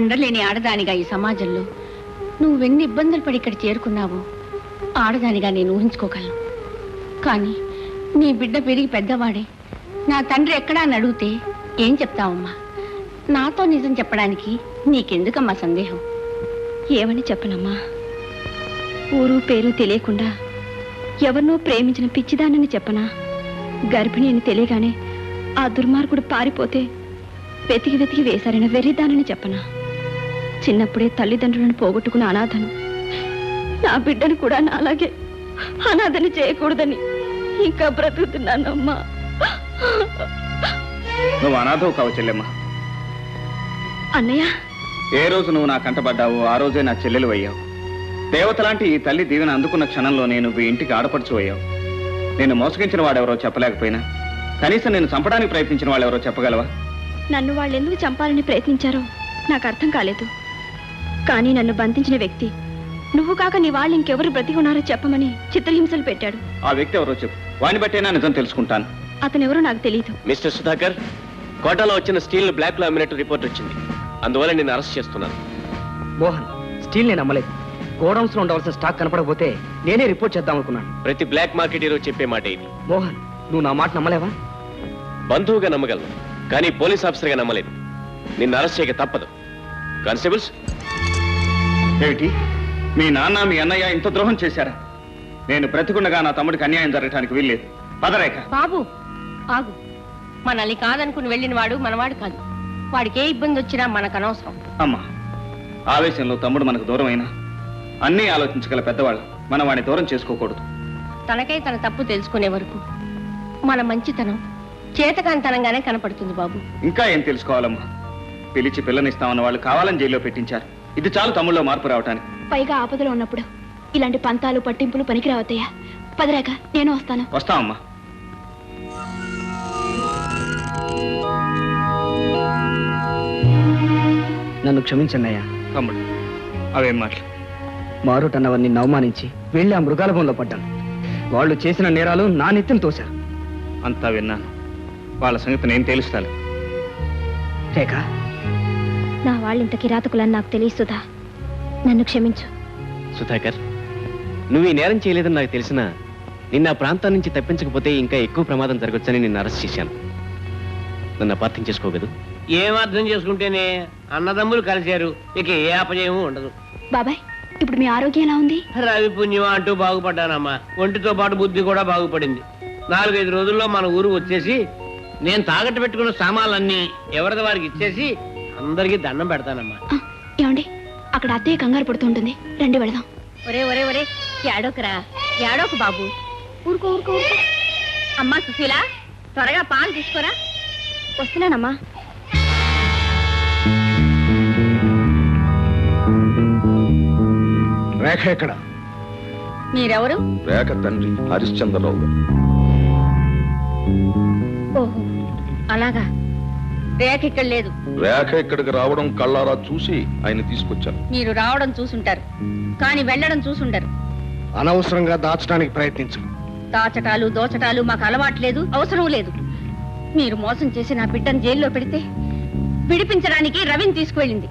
అండలేని ఆడదానిగా ఈ సమాజంలో. నువ్వెన్ని ఇబ్బందులు పడి ఇక్కడ చేరుకున్నావో ఆడదానిగా నేను ఊహించుకోగలను. కానీ నీ బిడ్డ పెరిగి పెద్దవాడే నా తండ్రి ఎక్కడా అని అడిగితే ఏం చెప్తావమ్మా? నాతో నిజం చెప్పడానికి నీకెందుకమ్మా సందేహం? ఏమని చెప్పనమ్మా? ఊరు పేరు తెలియకుండా ఎవరినో ప్రేమించిన పిచ్చిదానని చెప్పనా? గర్భిణి అని తెలియగానే ఆ దుర్మార్గుడు పారిపోతే వెతికి వెతికి వేశారని వెర్రిదానని చెప్పనా? చిన్నప్పుడే తల్లిదండ్రులను పోగొట్టుకున్న అనాథను. నా బిడ్డను కూడా నాలాగే అనాథని చేయకూడదని ఇంకా బ్రతుకుతున్నానమ్మా. నువ్వు అనాథవు కావు చెల్లెమ్మ. అన్నయ్య. ఏ రోజు నువ్వు నా కంటపడ్డావో ఆ రోజే నా చెల్లెలు అయ్యావు. దేవత లాంటి ఈ తల్లి దీవెన అందుకున్న క్షణంలో నేను ఈ ఇంటికి ఆడపడుచు అయ్యావు. నేను మోసగించిన వాడెవరో చెప్పలేకపోయినా కనీసం నేను చంపడానికి ప్రయత్నించిన వాళ్ళెవరో చెప్పగలవా? నన్ను వాళ్ళు ఎందుకు చంపాలని ప్రయత్నించారో నాకు అర్థం కాలేదు. కానీ నన్ను బంధించిన వ్యక్తి. నువ్వు కాక నీ వాళ్ళు ఇంకెవరు బ్రతికి ఉన్నారో చెప్పమని చిత్రహింసలు పెట్టాడు. ఆ వ్యక్తి ఎవరో చెప్పు. వాడిని బట్టేనా నిజం తెలుసుకుంటాను. అతనెవరో నాకు తెలియదు మిస్టర్ సుధాకర్ కోటాలో వచ్చిన స్టీల్ బ్లాక్లో అమ్మినట్టు రిపోర్ట్ వచ్చింది. అందువల్ల నేను అరెస్ట్ చేస్తున్నాను. మోహన్ స్టీల్ నేను నమ్మలేదు గోడౌన్స్లో ఉండవలసిన స్టాక్ కనపడకపోతే నేనే రిపోర్ట్ చేద్దాం అనుకున్నాను. ప్రతి బ్లాక్ మార్కెట్ హీరో చెప్పే మాట ఇది. మోహన్ నువ్వు నా మాట నమ్మలేవా? బంధువుగా నమ్మగలను కానీ పోలీస్ ఆఫీసర్గా నమ్మలేదు. నిన్ను అరెస్ట్ చేయక తప్పదు. కానిస్టేబుల్స్ ఏమిటి? మీ నాన్న మీ అన్నయ్య ఇంత ద్రోహం చేశారా? నేను బ్రతికుండగా నా తమ్ముడికి అన్యాయం జరగటానికి వీల్లేదు. పదరేఖ. బాబు ఆగు. మనల్ని కాదనుకుని వెళ్ళిన వాడు మనవాడు కాదు. వాడికి ఏ ఇబ్బంది వచ్చినా మనకు అనవసరం. అమ్మా ఆవేశంలో తమ్ముడు మనకు దూరం అయినా అన్నీ ఆలోచించగల పెద్దవాళ్ళు మనం వాడిని దూరం చేసుకోకూడదు. తనకై తన తప్పు తెలుసుకునే వరకు మన మంచితనం చేతకాంతనంగానే కనపడుతుంది బాబు. ఇంకా ఏం తెలుసుకోవాలమ్మా? పిలిచి పిల్లనిస్తామన్న వాళ్ళు కావాలని జైల్లో పెట్టించారు. ఇది చాలు తమ్ముళ్ళో మార్పు రావటానికి. పైగా ఆపదలో ఉన్నప్పుడు ఇలాంటి పంతాలు పట్టింపులు పనికిరావద్దయ్యా పదరాక నేను వస్తాను. వస్తామమ్మా నన్ను క్షమించండి అయ్యా. తమ్ముడు అవేం మాటలు? మారుటన్నవన్నీ అవమానించి వెళ్ళి ఆ మృగాల బొమ్మలో పడ్డాను. వాళ్ళు చేసిన నేరాలు నా నెత్తిన తోశారు. అంతా విన్నాను. వాళ్ళ సంగతి నేను తెలుస్తాను రేఖ నా వాళ్ళు ఇంత కిరాతకులని నాకు తెలియసుదా నన్ను క్షమించు. సుధాకర్ నువ్వు ఈ నేరం చేయలేదని నాకు తెలిసినా నిన్న ఆ ప్రాంతం నుంచి తప్పించకపోతే ఇంకా ఎక్కువ ప్రమాదం జరగొచ్చని నిన్ను అరెస్ట్ చేశాను. నన్ను అపార్థం చేసుకోగదు ఏం అర్థం చేసుకుంటేనే అన్నదమ్ములు కలిశారు. ఇక ఏ అపజయము ఉండదు. బాబాయ్ ఇప్పుడు మీ ఆరోగ్యం ఎలా ఉంది? రవి పుణ్యం అంటూ బాగుపడ్డానమ్మా. ఒంటితో పాటు బుద్ధి కూడా బాగుపడింది. నాలుగైదు రోజుల్లో మన ఊరు వచ్చేసి నేను తాగట్టు పెట్టుకున్న సామాన్లన్నీ ఎవరిది వారికి ఇచ్చేసి అందరికీ దండం పెడతానమ్మా. ఏమండి? అక్కడ అత్తయ్య కంగారు పడుతుంటుంది. రండి వెళదాం. ఒరే ఒరే ఒరే ఏడోకరా. ఏడోకు బాబు. ఊరుకో ఊరుకో ఊరుకో. అమ్మా సుశీల త్వరగా పాలు తీసుకోరా. వస్తున్నానమ్మా. రేఖ ఎక్కడ? మీరెవరు? రేఖ తండ్రి హరిశ్చంద్రరావు గారు. ఓహో అలాగా. రేఖ ఇక్కడ లేదు. రేఖ ఇక్కడికి రావడం కళ్ళారా చూసి ఆయన తీసుకొచ్చాను. మీరు రావడం చూసుంటారు. కానీ వెళ్ళడం చూసుండరు. అనవసరంగా దాచడానికి ప్రయత్నించు. దాచటాలు దోచటాలు మాకు అలవాట్లేదు అవసరం లేదు. మీరు మోసం చేసి నా బిడ్డను జైల్లో పెడితే విడిపించడానికి రవిని తీసుకువెళ్ళింది.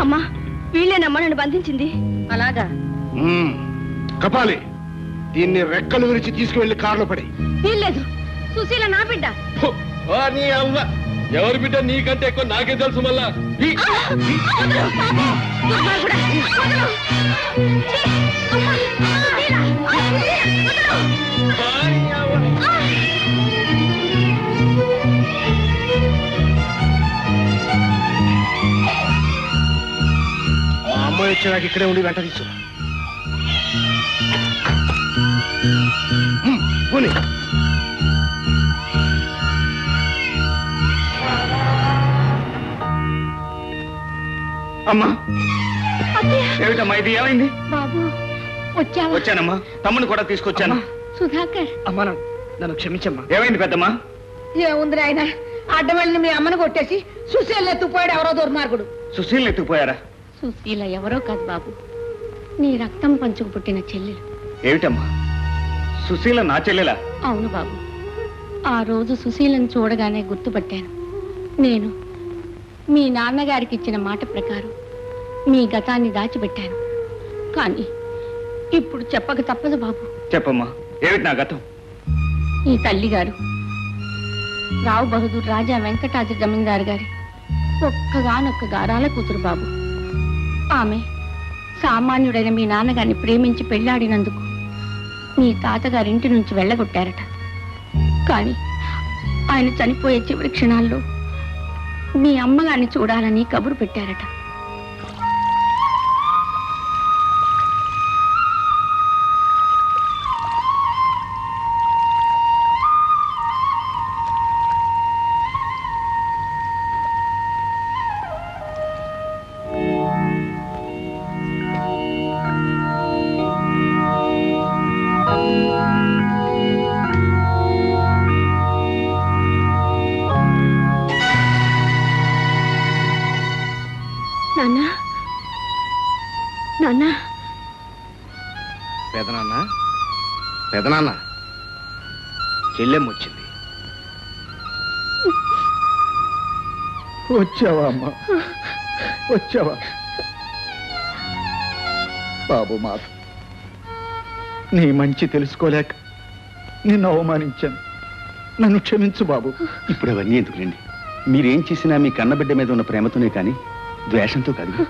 అమ్మా వీళ్ళేనమ్మా నన్ను బంధించింది. అలాగా. కపాలి. దీన్ని రెక్కలు విరిచి తీసుకువెళ్ళి కారులో పడి వీల్లేదు. సుశీల నా బిడ్డ. ఎవరి బిడ్డ నీకంటే ఎక్కువ నాకే తెలుసు మళ్ళా. అమ్మాయి వచ్చేదాకా ఇక్కడే ఉండి వెంట తీసు పోనీ. అమ్మా. ఏమిటమ్మా ఇది? ఏమైంది? బాబు వచ్చావా? వచ్చానమ్మా. తమ్ముని కూడా తీసుకొచ్చాను. సుధాకర్. అమ్మా నన్ను- నన్ను క్షమించమ్మా. ఏమైంది పెద్దమ్మా? ఏముంది ఆయన? అడ్డం వెళ్ళిన మీ అమ్మను కొట్టేసి సుశీల్ ఎత్తుకుపోయాడు ఎవరో దుర్మార్గుడు. సుశీల్ని ఎత్తుకుపోయారా? సుశీల ఎవరో కాదు బాబు. నీ రక్తం పంచుకు పుట్టిన చెల్లెలు. ఏమిటమ్మా? సుశీల నా చెల్లెలా? అవును బాబు. ఆ రోజు సుశీలను చూడగానే గుర్తుపట్టాను. నేను మీ నాన్నగారికి ఇచ్చిన మాట ప్రకారం మీ గతాన్ని దాచిపెట్టాను. కానీ ఇప్పుడు చెప్పక తప్పదు బాబు. చెప్పమ్మా ఏమిటి నా గతం? ఈ తల్లిగారు రావు బహదూర్ రాజా వెంకటాద్రి జమీందారు గారి ఒక్కగానొక్క గారాల కూతురు బాబు. ఆమె సామాన్యుడైన మీ నాన్నగారిని ప్రేమించి పెళ్ళాడినందుకు మీ తాతగారింటి నుంచి వెళ్ళగొట్టారట. కానీ ఆయన చనిపోయే చివరి క్షణాల్లో మీ అమ్మగారిని చూడాలని కబురు పెట్టారట. పెదనాన్న చెల్లెమ్మ వచ్చింది. వచ్చావా అమ్మా? వచ్చావా? బాబు మాత నీ మంచి తెలుసుకోలేక నిన్ను అవమానించాను. నన్ను క్షమించు బాబు. ఇప్పుడు అవన్నీ ఎందుకులేండి? మీరేం చేసినా మీ కన్నబిడ్డ మీద ఉన్న ప్రేమతోనే కానీ ద్వేషంతో కాదు.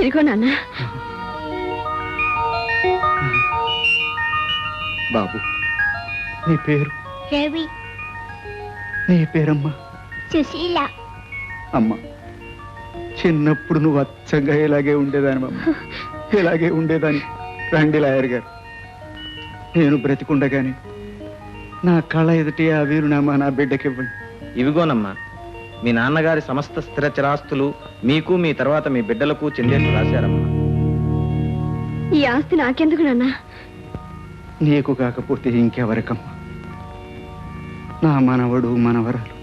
ఇదిగో నాన్న. బాబు. నీ పేరు? రవి. నీ పేరమ్మా. సుశీల. అమ్మ చిన్నప్పుడు నువ్వు అచ్చంగా ఇలాగే ఉండేదాని అమ్మ ఇలాగే ఉండేదాని రండి లాయర్ గారు. నేను బ్రతికుండగానే నా కళ ఎదుటి ఆ వీరునామా నా బిడ్డకివ్వండి. ఇవిగోనమ్మా మీ నాన్నగారి సమస్త స్థిర చిరాస్తులు మీకు మీ తర్వాత మీ బిడ్డలకు చెల్లెళ్ళు రాశారమ్మా. ఈ ఆస్తి నాకెందుకు నాన్న? నీకు కాకపోతే ఇంకెవరికమ్మా? నా మనవడు మనవరాలు.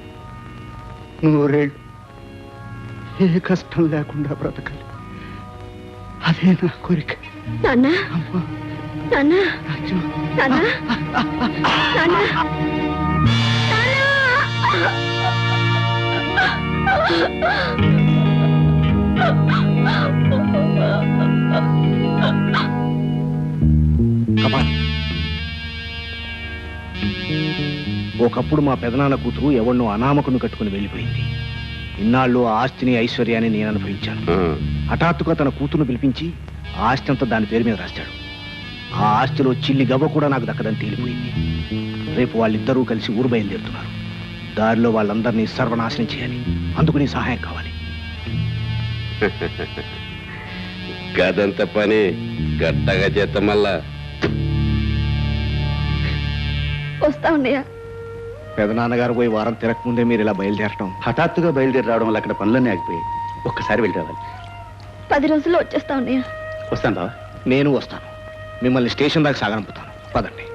నూరేళ్ళు ఏ కష్టం లేకుండా బ్రతకాలి. అదే నా కోరిక. నాన్న. అమ్మా. నాన్న. రాజు. నాన్న. నాన్న. కపాలి ఒకప్పుడు మా పెదనాన్న కూతురు ఎవరినో అనామకును కట్టుకుని వెళ్ళిపోయింది. ఇన్నాళ్ళు ఆ ఆస్తిని ఐశ్వర్యాన్ని నేను అనుభవించాను. హఠాత్తుగా తన కూతురును పిలిపించి ఆ ఆస్తి అంతా దాని పేరు మీద రాశాడు. ఆ ఆస్తిలో చిల్లి గవ్వ కూడా నాకు దక్కదని తేలిపోయింది. రేపు వాళ్ళిద్దరూ కలిసి ఊరు బయలుదేరుతున్నారు. దారిలో వాళ్ళందరినీ సర్వనాశనం చేయాలి. అందుకు నీ సహాయం కావాలి. గదంత పని గట్టగా చేత మళ్ళా. వస్తా ఉన్నాయా పెదనాన్నగారు పోయి వారం తిరగకముందే మీరు ఇలా బయలుదేరటం. హఠాత్తుగా బయలుదేరి రావడం వల్ల అక్కడ పనులన్నీ ఆగిపోయాయి. ఒక్కసారి వెళ్ళి రావాలి. పది రోజుల్లో వచ్చేస్తా ఉన్నాయా వస్తాను బావా. నేను వస్తాను. మిమ్మల్ని స్టేషన్ దాకా సాగనంపుతాను. పదండి.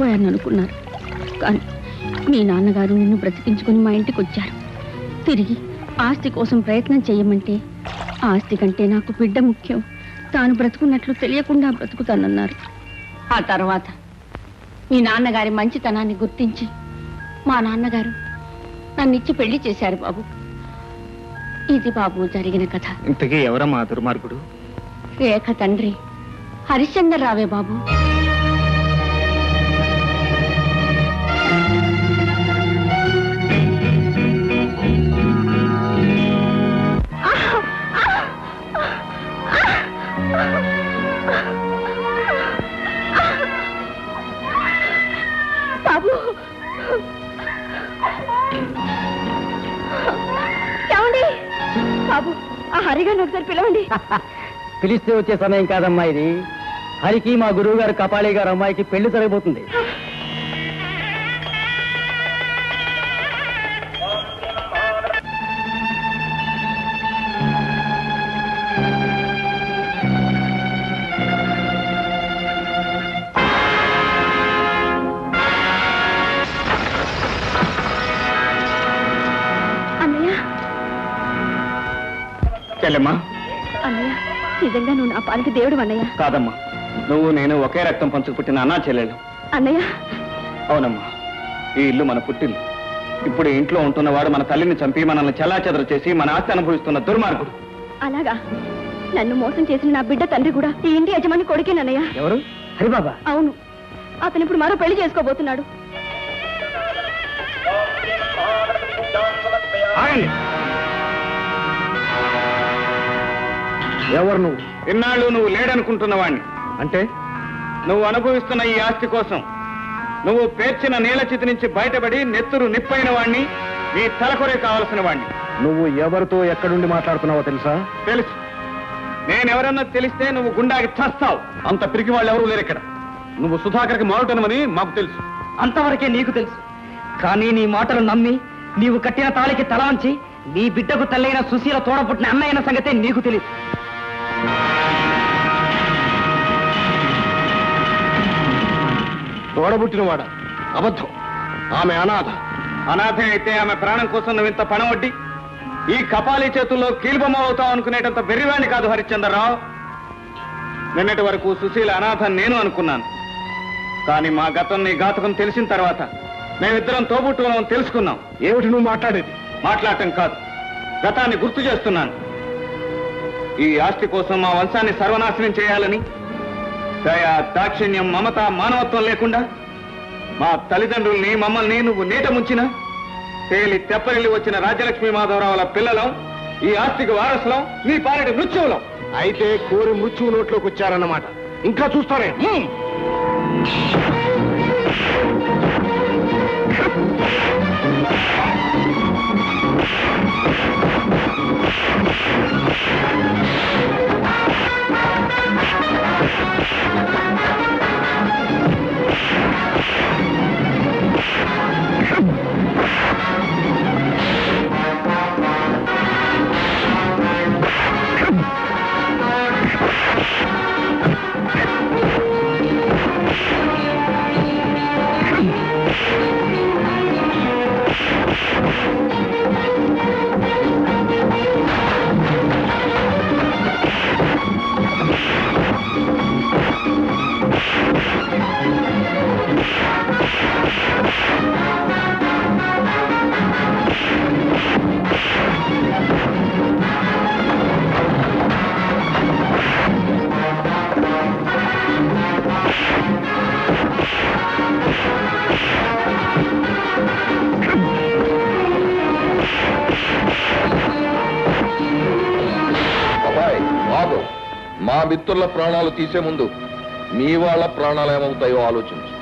చనిపోయారని అనుకున్నారు. కానీ మీ నాన్నగారు నిన్ను బ్రతికించుకుని మా ఇంటికి వచ్చారు. తిరిగి ఆస్తి కోసం ప్రయత్నం చేయమంటే ఆస్తి కంటే నాకు బిడ్డ ముఖ్యం. తాను బ్రతుకున్నట్లు తెలియకుండా బ్రతుకుతానన్నారు. ఆ తర్వాత మీ నాన్నగారి మంచితనాన్ని గుర్తించి మా నాన్నగారు నన్నిచ్చి పెళ్ళి చేశారు బాబు. ఇది బాబు జరిగిన కథ. ఇంతకీ ఎవరమ్మా దుర్మార్గుడు? రేఖ తండ్రి హరిశ్చంద్ర రావే బాబు. బాబు ఆ హరిగారిని ఒకసారి పిలవండి. పిలిస్తే వచ్చే సమయం కాదమ్మా ఇది. హరికి మా గురువు గారు కపాలి గారు అమ్మాయికి పెళ్ళి జరగబోతుంది. పాలికి దేవుడు అన్నయ్య. కాదమ్మా నువ్వు నేను ఒకే రక్తం పంచుకు పుట్టిన అన్నా చెల్లెలు. అన్నయ్య. అవునమ్మా ఈ ఇల్లు మన పుట్టిల్లు. ఇప్పుడు ఇంట్లో ఉంటున్నవాడు మన తల్లిని చంపి మనల్ని చెల్లాచెదరు చేసి మన ఆస్తి అనుభవిస్తున్న దుర్మార్గుడు. అలాగా. నన్ను మోసం చేసిన నా బిడ్డ తండ్రి కూడా ఈ ఇంటి యజమాని కొడుకేనన్నయ్య ఎవరు? హరిబాబా? అవును. అతను ఇప్పుడు మరో పెళ్ళి చేసుకోబోతున్నాడు. ఆగండి. ఎవరు నువ్వు? ఇన్నాళ్ళు నువ్వు లేడనుకుంటున్నవాణ్ణి. అంటే? నువ్వు అనుభవిస్తున్న ఈ ఆస్తి కోసం. నువ్వు పేర్చిన నీళ్ళ చితి నుంచి బయటపడి నెత్తురు నిప్పైన వాణ్ణి నీ తలకొరే కావలసిన వాణ్ణి నువ్వు ఎవరితో ఎక్కడుండి మాట్లాడుతున్నావో తెలుసా? తెలుసు. నేనెవరన్నా తెలిస్తే నువ్వు గుండాకి చస్తావు. అంత పిరికి వాళ్ళు ఎవరూ లేరు ఇక్కడ. నువ్వు సుధాకర్కి మారుటనమని మాకు తెలుసు. అంతవరకే నీకు తెలుసు. కానీ నీ మాటలు నమ్మి నీవు కట్టిన తాళికి తల వంచి నీ బిడ్డకు తల్లైన సుశీల తోడపుట్టిన అన్నయ్యన సంగతే నీకు తెలియదు తోడబుట్టినవాడ అబద్ధం. ఆమె అనాథ. అనాథ అయితే ఆమె ప్రాణం కోసం నువ్వు ఇంత పణవడ్డి ఈ కపాలి చేతుల్లో కీలుబొమ్మ అవుతావు అనుకునేటంత బెర్రివాణ్ణి కాదు హరిశ్చంద్రరావు. నిన్నటి వరకు సుశీల అనాథ నేను అనుకున్నాను. కానీ మా గతం నీ ఘాతకం తెలిసిన తర్వాత మేమిద్దరం తోబుట్టుకున్నాం తెలుసుకున్నాం. ఏమిటి నువ్వు మాట్లాడేది? మాట్లాడటం కాదు. గతాన్ని గుర్తు చేస్తున్నాను. ఈ ఆస్తి కోసం మా వంశాన్ని సర్వనాశనం చేయాలని దయ దాక్షిణ్యం మమత మానవత్వం లేకుండా మా తల్లిదండ్రుల్ని మమ్మల్ని నువ్వు నీట ముంచిన తేలి తెప్పరిల్లి వచ్చిన రాజ్యలక్ష్మి మాధవరావుల పిల్లలం ఈ ఆస్తికి వారసులం నీ పాలటి మృత్యువులం. అయితే కోరి మృత్యువు నోట్లోకి వచ్చారన్నమాట. ఇంకా చూస్తానే మా మిత్రుల ప్రాణాలు తీసే ముందు మీ వాళ్ళ ప్రాణాలు ఏమవుతాయో ఆలోచించు.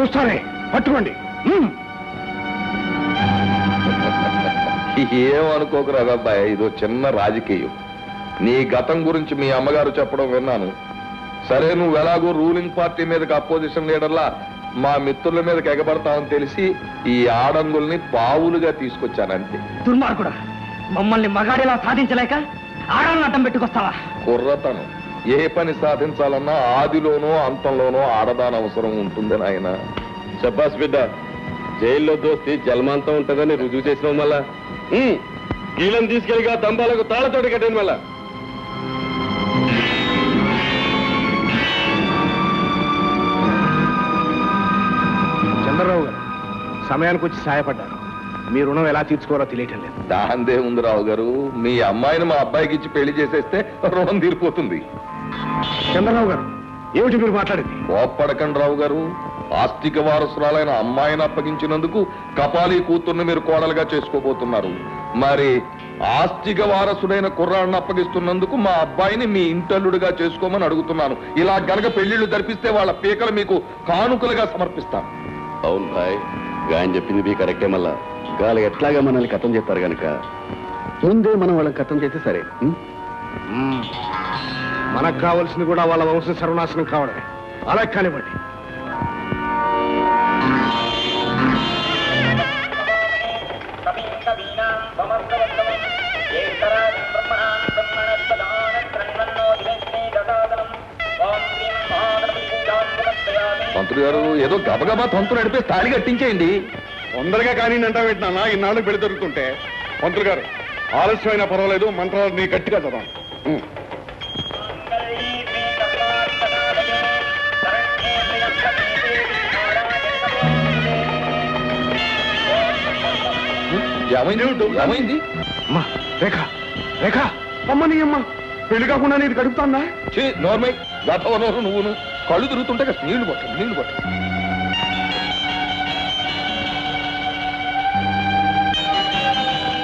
చూస్తానే పట్టుకోండి. హ్మ్. ఏమనుకోకురా అబ్బాయి ఇదో చిన్న రాజకీయం. నీ గతం గురించి మీ అమ్మగారు చెప్పడం విన్నాను. సరే నువ్వు ఎలాగో రూలింగ్ పార్టీ మీదకి అపోజిషన్ లీడర్లా మా మిత్రుల మీదకి ఎగబడతావని తెలిసి ఈ ఆడంగుల్ని పావులుగా తీసుకొచ్చానంతే. దుర్మార్గుడా మమ్మల్ని మగాడిలా సాధించలేక ఆడాలను అడ్డం పెట్టుకొస్తావా? కుర్రతనం. ఏ పని సాధించాలన్నా ఆదిలోనో అంతంలోనో ఆడదాని అవసరం ఉంటుంది నాయన. చెప్పాస్ బిడ్డ జైల్లో దోస్తి జన్మాంతం ఉంటుందని రుజువు చేసిన మళ్ళా? గీలం తీసుకెళ్ళిగా దంబాలకు తాళతోటి కట్టాను మళ్ళా? సమయానికి వచ్చి సహాయపడ్డారు మీ రుణం ఎలా తీర్చుకోవాలో తెలియటం లేదు. దాందే ఉంది రావు గారు మీ అమ్మాయిని మా అబ్బాయికి ఇచ్చి పెళ్ళి చేసేస్తే రుణం తీరిపోతుంది. చంద్రరావు గారు ఏమిటి మీరు మాట్లాడేది? కోప్పడకండి రావు గారు ఆస్తిక వారసురాలైన అమ్మాయిని అప్పగించినందుకు కపాలి కూతుర్ని మీరు కోడలుగా చేసుకోబోతున్నారు. మరి ఆస్తిక వారసుడైన కుర్రాడిని అప్పగిస్తున్నందుకు మా అబ్బాయిని మీ ఇంటల్లుడిగా చేసుకోమని అడుగుతున్నాను. ఇలా గనక పెళ్ళిళ్ళు జరిపిస్తే వాళ్ళ పీకలు మీకు కానుకలుగా సమర్పిస్తాను. అవును భాయ్. గాయన చెప్పింది మీ కరెక్టే మళ్ళా. గాలి ఎట్లాగా మనల్ని కథం చేస్తారు కనుక ముందే మనం వాళ్ళకి కథం చేస్తే సరే. ఉం? మనకు కావాల్సింది కూడా వాళ్ళ వంశ సర్వనాశనం కావడమే. అలా కానివ్వండి. మంత్రి గారు ఏదో గబగబా తంతు నడిపే తాళి కట్టించేయండి. తొందరగా కానీ అంటా పెట్టినా ఇన్నాళ్ళు పెళ్ళి జరుగుతుంటే. మంత్రులు గారు ఆలస్యమైనా పర్వాలేదు మంత్రాలు నీ గట్టిగా చదవండి. ఉం. ఏమైంది? అమ్మా రేఖ రేఖ. అమ్మ పెళ్ళి కాకుండా నీది గడుపుతాందా? చే నోర్మై గతవ నోరు నువ్వును. కళ్ళు తిరుగుతుంటే కాస్త నీళ్ళు పట్టు నీళ్ళు పట్టు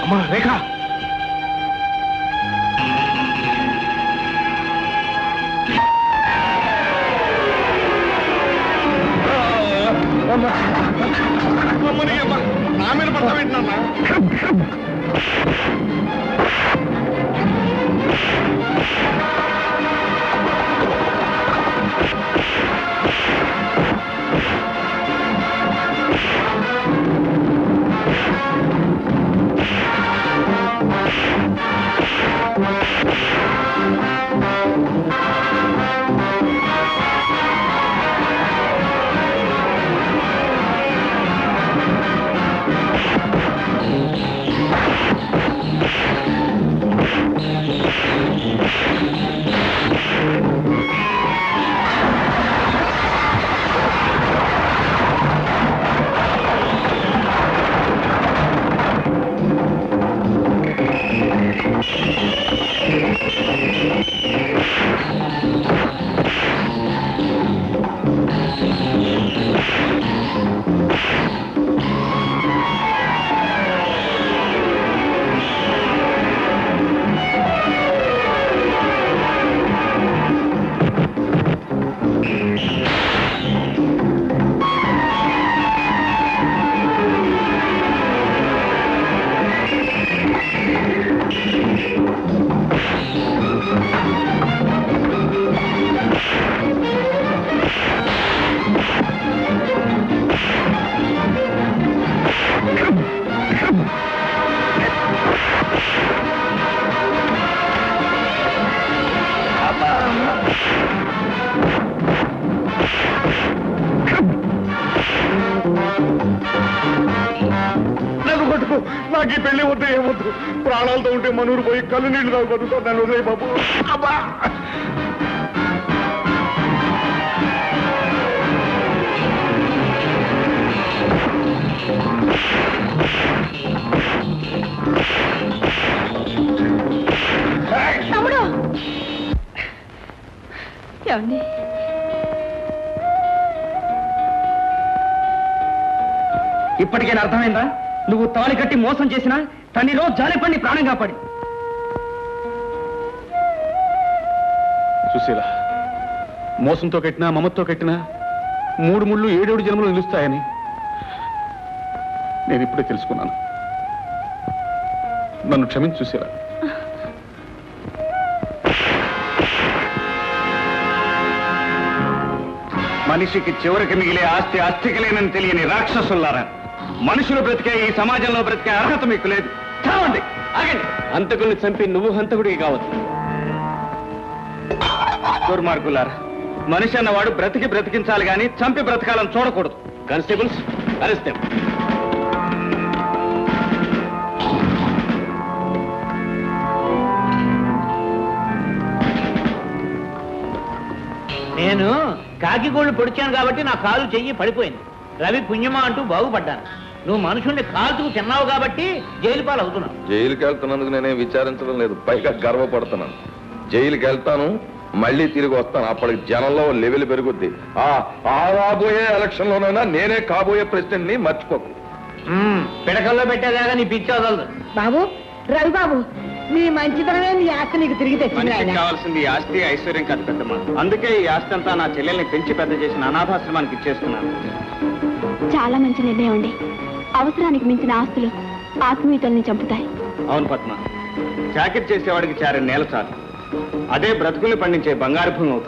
అమ్మా రేఖ అమ్మని అమ్మ నా మీద పడతా పెట్టినా నన్ను మనూరు పోయి కళ్ళు నీళ్ళు తాగు బతుకుతాను నన్ను వదిలేయ్ బాబు. అబ్బా. తమ్ముడు. ఏమండి? ఇప్పటికైనా అర్థమైందా? నువ్వు తాళి కట్టి మోసం చేసినా తన్నిలో జాలిపడి ప్రాణం కాపాడి. సుశీల మోసంతో కట్టినా మమతో కట్టినా మూడు ముళ్ళు ఏడేడు జన్మలు నిలుస్తాయని నేను ఇప్పుడే తెలుసుకున్నాను. నన్ను క్షమించి సుశీల మనిషికి చివరికి మిగిలే ఆస్తి ఆస్తికి లేనని తెలియని రాక్షసుల్లారా. మనుషులు బ్రతికే ఈ సమాజంలో బ్రతికే అర్హత మీకు లేదు. చావండి ఆగండి. హంతకుల్ని చంపి నువ్వు హంతకుడికి కావచ్చు. దుర్మార్గులారా. మనిషి అన్నవాడు బ్రతికి బ్రతికించాలి గాని చంపి బ్రతకాలని చూడకూడదు. Constables arrest. నేను కాకి గోళ్ళు పొడిచాను కాబట్టి నా కాలు చెయ్యి పడిపోయింది. రవి పుణ్యమా అంటూ బాగుపడ్డాను. నువ్వు మనుషుల్ని కాల్చుకు తిన్నావు కాబట్టి జైలు పాలు అవుతున్నావు. జైలుకి వెళ్తున్నందుకు నేనేం విచారించడం లేదు. పైగా గర్వపడుతున్నాను. జైలుకి వెళ్తాను మళ్ళీ తిరిగి వస్తాను. అప్పటికి జనంలో లెవెల్ పెరుగుద్ది. ఆ రాబోయే ఎలక్షన్ లోనైనా నేనే కాబోయే ప్రెసిడెంట్ని మర్చిపోకు పిడకల్లో పెట్టేదాకా నీ పిచ్చి వదలదు. బాబు రవిబాబు నీ మంచితనమే నీ ఆస్తి నీకు తిరిగి తెచ్చింది మనిషికి ఆయన. కావాల్సింది ఈ ఆస్తి ఐశ్వర్యం కాదు పెద్దమ్మ. అందుకే ఈ ఆస్తి అంతా నా చెల్లెల్ని పెంచి పెద్ద చేసిన అనాథాశ్రమానికి ఇచ్చేస్తున్నాను. చాలా మంచి నిర్ణయం అండి. అవసరానికి మించిన ఆస్తులు ఆత్మీయతల్ని చంపుతాయి. అవును పద్మ. చాకిరి చేసేవాడికి చారే నేల చాలు. అదే బ్రతుకుల్ని పండించే బంగారు భూమి అవుతుంది.